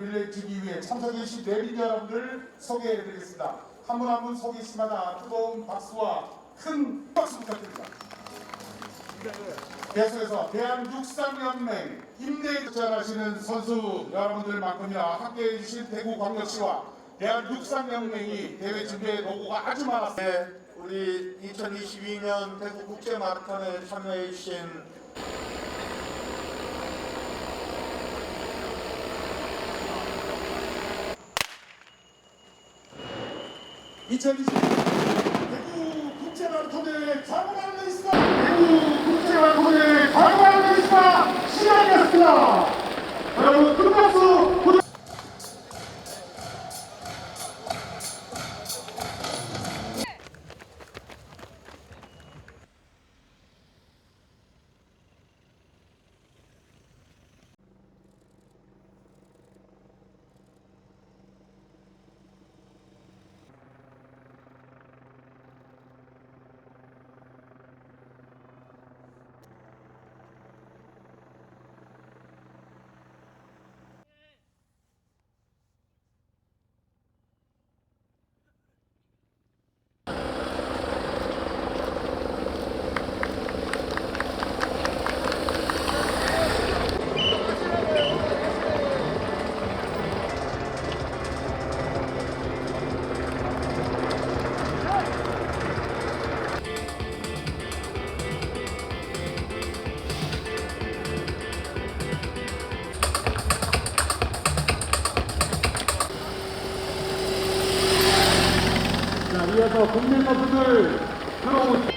빌려주기 위해 참석해주신 내빈 여러분들 소개해드리겠습니다. 한 분 한 분 소개 시마다 뜨거운 박수와 큰 박수 부탁드립니다. 계속해서 대한육상연맹 임대에 도전하시는 선수 여러분들만큼이나 함께해 주신 대구광역시와 대한육상연맹이 대회 준비에 노고가 아주 많았습니다. 네, 우리 2022년 대구 국제 마라톤에 참여해 주신 2020 대구 국제마라톤을 장관하는 있습니다. 대구 국제마라톤을 장관하는 있습니다. 시간이었습니다. 여러분 위해서 국민 선수들 들어오시